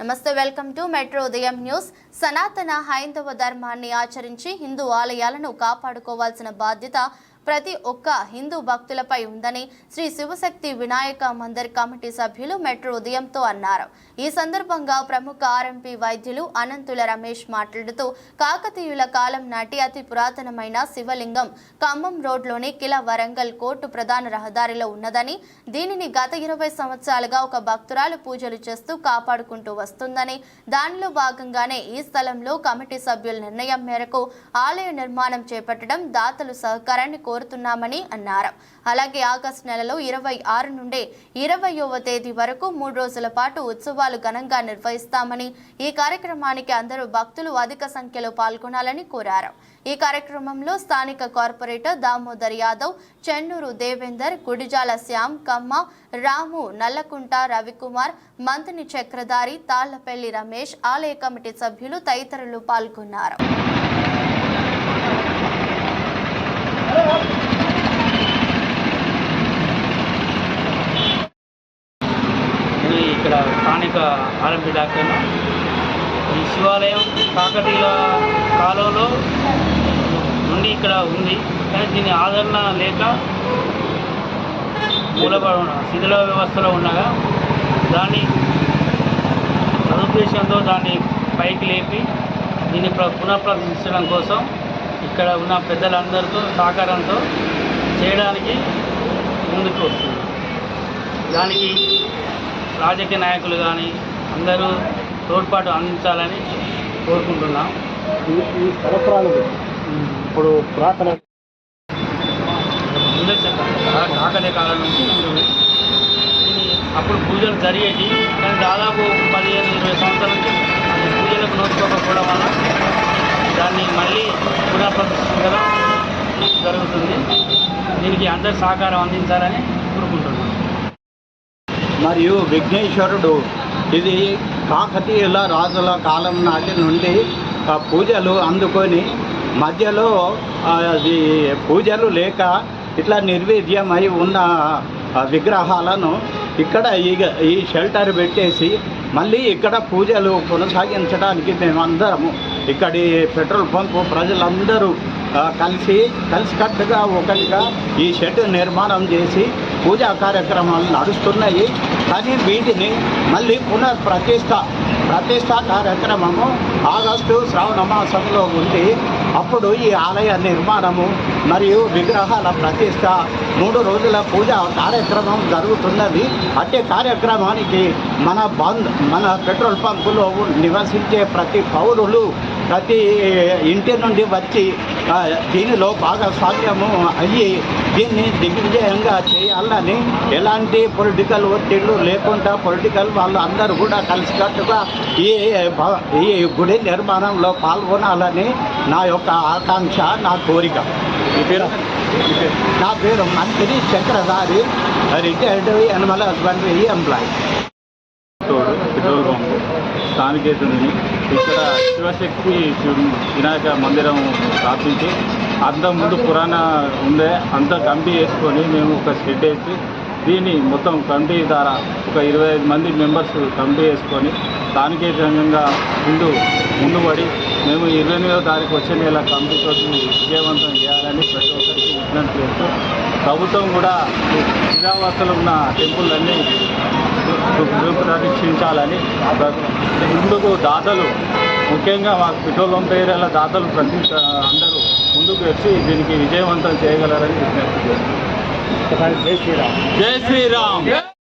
నమస్తే welcome to metro Udayam news. సనాతన హైందవ ధర్మాన్ని ఆచరించి హిందూ ఆలయాలను కాపాడుకోవాల్సిన బాధ్యత ప్రతి ఒక్క హిందూ భక్తులపై ఉందని శ్రీ శివశక్తి వినాయక మందిర్ కమిటీ సభ్యులు మెట్రో ఉదయంతో అన్నారు. ఈ సందర్భంగా ప్రముఖ ఆర్ఎంపీ వైద్యులు అనంతుల రమేష్ మాట్లాడుతూ కాకతీయుల కాలం నాటి అతి పురాతనమైన శివలింగం ఖమ్మం రోడ్లోని కిల వరంగల్ కోర్టు ప్రధాన రహదారిలో ఉన్నదని దీనిని గత ఇరవై సంవత్సరాలుగా ఒక భక్తురాలు పూజలు చేస్తూ కాపాడుకుంటూ వస్తుందని దానిలో భాగంగానే ఈ స్థలంలో కమిటీ సభ్యుల నిర్ణయం మేరకు ఆలయ నిర్మాణం చేపట్టడం దాతలు సహకారాన్ని కోరుతున్నామని అన్నారు. అలాగే ఆగస్టు నెలలో ఇరవై ఆరు నుండి ఇరవయవ తేదీ వరకు మూడు రోజుల పాటు ఉత్సవాలు ఘనంగా నిర్వహిస్తామని ఈ కార్యక్రమానికి అందరూ భక్తులు అధిక సంఖ్యలో పాల్గొనాలని కోరారు. ఈ కార్యక్రమంలో స్థానిక కార్పొరేటర్ దామోదర్ యాదవ్ చెన్నూరు దేవేందర్ గుడిజాల శ్యామ్ కమ్మ రాము నల్లకుంట రవికుమార్ మంత్ని చక్రధారి తాళ్ళపల్లి రమేష్ ఆలయ కమిటీ సభ్యులు తదితరులు పాల్గొన్నారు. ఇది ఇక్కడ స్థానిక ఆర్ఎంపీ డాక్టర్. ఈ శివాలయం కాకతీయుల కాలంలో నుండి ఇక్కడ ఉంది. కానీ దీని ఆదరణ లేక మూలపడ శిథిల వ్యవస్థలో ఉండగా దాన్ని సదుద్దేశంతో దాన్ని పైకి లేపి దీన్ని ప్ర- పునఃప్రతిష్ఠించడం కోసం ఇక్కడ ఉన్న పెద్దలందరితో సహకారంతో చేయడానికి ముందుకు వస్తుంది దానికి రాజకీయ నాయకులు కానీ అందరూ తోడ్పాటు అందించాలని కోరుకుంటున్నాం. ఈ సంవత్సరాలు ఇప్పుడు పురాతన ముందే చెప్పాను కా- కాకతీయ కాలం నుంచి అప్పుడు పూజలు జరిగేవి కానీ దాదాపు పదిహేను ఇరవై సంవత్సరాల నుంచి పూజలకు నోచుకోకపోవడం వల్ల దాన్ని మళ్ళీ పునఃప్రతిష్ఠించడం జరుగుతుంది. దీనికి అందరి సహకారం అందించాలని కోరుకుంటున్నాను. మరియు విఘ్నేశ్వరుడు ఇది కాకతీయుల రాజుల కాలం నాటి నుండి పూజలు అందుకొని మధ్యలో అది పూజలు లేక ఇట్లా నిర్వీర్యమై ఉన్న విగ్రహాలను ఇక్కడ ఈ ఈ షెల్టర్ పెట్టేసి మళ్ళీ ఇక్కడ పూజలు కొనసాగించడానికి మేమందరము ఇక్కడి పెట్రోల్ పంపు ప్రజలందరూ కలిసి కలిసికట్టుగా ఒకటిగా ఈ షెడ్ నిర్మాణం చేసి పూజా కార్యక్రమాలు నడుస్తున్నాయి. కానీ వీటిని మళ్ళీ పునః ప్రతిష్ట ప్రతిష్టా కార్యక్రమము ఆగస్టు శ్రావణ మాసంలో ఉంది. అప్పుడు ఈ ఆలయ నిర్మాణము మరియు విగ్రహాల ప్రతిష్ట మూడు రోజుల పూజా కార్యక్రమం జరుగుతున్నది. అట్టి కార్యక్రమానికి మన బంద్ మన పెట్రోల్ పంపులో నివసించే ప్రతి పౌరులు ప్రతి ఇంటి నుండి వచ్చి దీనిలో భాగస్వామ్యము అయ్యి దీన్ని దిగ్విజయంగా చేయాలని ఎలాంటి పొలిటికల్ ఒత్తిళ్ళు లేకుండా పొలిటికల్ వాళ్ళు అందరూ కూడా కలిసికట్టుగా ఈ ఈ గుడి నిర్మాణంలో పాల్గొనాలని నా యొక్క ఆకాంక్ష నా కోరిక. నా పేరు Mantri Chakradhari retired animal husbandry employee. Petrol స్థానికేతుడిని ఇక్కడ శివశక్తి శివ- వినాయక మందిరం స్థాపించి అంత ముందు పురాణ ఉండే అంత కమిటీ వేసుకొని మేము ఒక షెడ్ వేసి దీన్ని మొత్తం కమిటీ ద్వారా ఒక ఇరవై ఐదు మంది మెంబర్స్ కమిటీ వేసుకొని దానికే విధంగా ముందు ముందుపడి మేము ఇరవై ఎనిమిదో తారీఖు వచ్చే నెల కమిటీతో విజయవంతం చేయాలని ప్రతి ఒక్కరికి విజ్ఞప్తి చేస్తూ ప్రభుత్వం కూడా నిజావాసలు ఉన్న టెంపుల్ అన్నీ ప్రతిష్ఠించాలని ముందుకు దాతలు ముఖ్యంగా మాకు పెట్రోల్ పంప్ ఏరియాల దాతలు ప్రతి అందరూ ముందుకు వచ్చి దీనికి విజయవంతం చేయగలరని విజ్ఞప్తి చేస్తున్నాం. జై శ్రీరామ్. జై శ్రీరామ్.